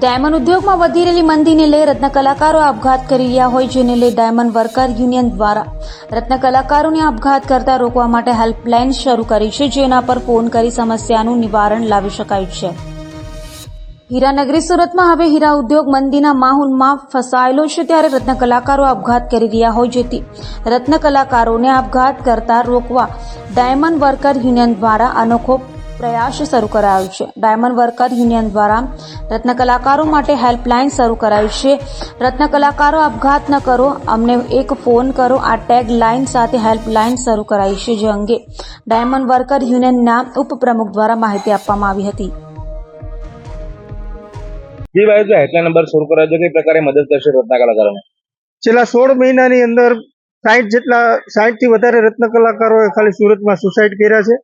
Diamond ઉદ્યોગમાં વધી રહેલી મંદીને લઈ રત્ન કલાકારો આપઘાત કરી રહ્યા હોય, જેને લઈ ડાયમંડ વર્કર યુનિયન દ્વારા રત્ન કલાકારોને આપઘાત કરતા રોકવા માટે હેલ્પલાઇન શરૂ કરી છે, જેના પર ફોન કરી સમસ્યાનું નિવારણ લાવી શકાય છે. હીરાનગરી સુરતમાં હવે હીરા ઉદ્યોગ મંદીના માહોલમાં ફસાયેલો છે, ત્યારે રત્ન કલાકારો આપઘાત કરી રહ્યા હોય, જેથી રત્ન કલાકારોને આપઘાત કરતા રોકવા ડાયમંડ વર્કર યુનિયન દ્વારા અનોખો પ્રયાસ શરૂ કરાયો છે. ડાયમંડ વર્કર યુનિયન દ્વારા રત્ન કલાકારો માટે હેલ્પલાઇન શરૂ કરાઈ છે. રત્ન કલાકારો આપઘાત ન કરો અમને એક ફોન કરો આ ટેગ લાઇન સાથે હેલ્પલાઇન શરૂ કરાઈ છે જે અંગે ડાયમંડ વર્કર યુનિયનના ઉપપ્રમુખ દ્વારા માહિતી આપવામાં આવી હતી. જી ભાઈ જો હેલ્પલાઇન નંબર શરૂ કરાયો છે કઈ પ્રકારે મદદ કરશે રત્નકલાકારોને છેલ્લા સોળ મહિનાની અંદર સાઠ જેટલા સાઠથી વધારે રત્ન કલાકારોએ ખાલી સુરતમાં સુસાઇડ કર્યા છે.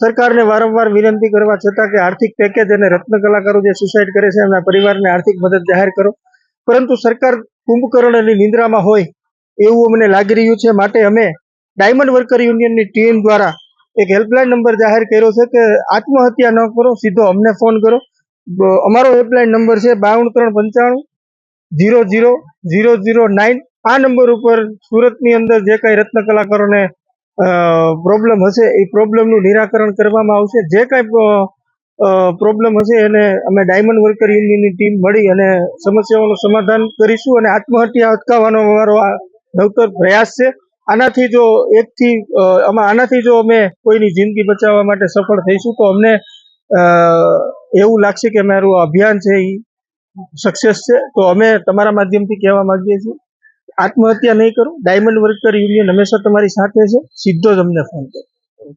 સરકારને વારંવાર વિનંતી કરવા છતાં કે આર્થિક પેકેજ અને રત્ન કલાકારો જે સુસાઇડ કરે છે, એમના પરિવારને આર્થિક મદદ જાહેર કરો. પરંતુ સરકાર કુંભકર્ણની નિંદ્રામાં હોય એવું અમને લાગી રહ્યું છે. માટે અમે ડાયમંડ વર્કર યુનિયનની ટીમ દ્વારા એક હેલ્પલાઇન નંબર જાહેર કર્યો છે કે આત્મહત્યા ન કરો, સીધો અમને ફોન કરો. અમારો હેલ્પલાઇન નંબર છે બાવન ત્રણ પંચાણું zero zero zero zero nine આ નંબર ઉપર સુરતની અંદર જે કાંઈ રત્ન કલાકારોને પ્રોબ્લેમ હશે, એ પ્રોબ્લેમનું નિરાકરણ કરવામાં આવશે. જે કાંઈ પ્રોબ્લેમ હશે એને અમે ડાયમંડ વર્કર યુનિયનની ટીમ મળી અને સમસ્યાઓનું સમાધાન કરીશું અને આત્મહત્યા અટકાવવાનો અમારો આ નવતર પ્રયાસ છે. આનાથી જો એકથી આમાં આનાથી જો અમે કોઈની જિંદગી બચાવવા માટે સફળ થઈશું, તો અમને એવું લાગશે કે અમારું અભિયાન છે એ સક્સેસ છે. તો અમે તમારા માધ્યમથી કહેવા માંગીએ છીએ. આત્મહત્યા નહીં કરો. ડાયમંડ વર્કર યુનિયન હંમેશા તમારી સાથે છે. સીધો જ અમને ફોન કરો.